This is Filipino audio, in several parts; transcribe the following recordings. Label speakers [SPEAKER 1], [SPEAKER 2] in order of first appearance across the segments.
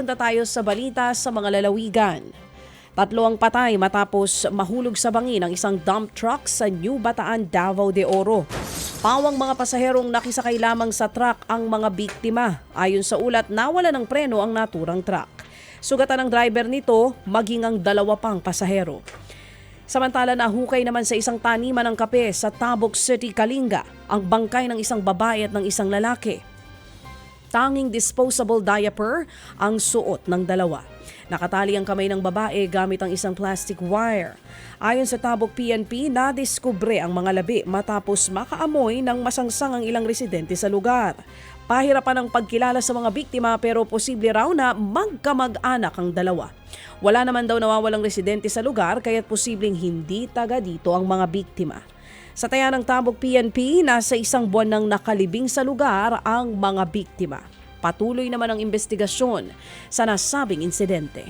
[SPEAKER 1] punta tayo sa balita sa mga lalawigan. Tatlo ang patay matapos mahulog sa bangin ang isang dump truck sa New Bataan, Davao de Oro. Pawang mga pasaherong nakisakay lamang sa truck ang mga biktima. Ayon sa ulat, nawala ng preno ang naturang truck. Sugatan ng driver nito, maging ang dalawa pang pasahero. Samantala nahukay naman sa isang taniman ng kape sa Tabok City, Kalinga ang bangkay ng isang babae at ng isang lalaki. Tanging disposable diaper ang suot ng dalawa. Nakatali ang kamay ng babae gamit ang isang plastic wire. Ayon sa Tabok PNP, nadiskubre ang mga labi matapos makaamoy ng masangsang ang ilang residente sa lugar. Pahirapan ang pagkilala sa mga biktima pero posible raw na magkamag-anak ang dalawa. Wala naman daw nawawalang residente sa lugar kaya't posibleng hindi taga dito ang mga biktima. Sa taya ng Tabog PNP, nasa isang buwan nang nakalibing sa lugar ang mga biktima. Patuloy naman ang investigasyon sa nasabing insidente.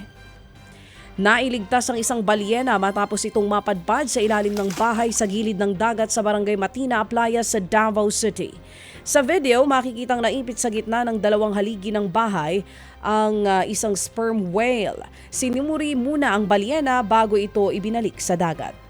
[SPEAKER 1] Nailigtas ang isang balyena matapos itong mapadpad sa ilalim ng bahay sa gilid ng dagat sa barangay Matina, Playa sa Davao City. Sa video, makikitang naipit sa gitna ng dalawang haligi ng bahay ang uh, isang sperm whale. Sinimuri muna ang balyena bago ito ibinalik sa dagat.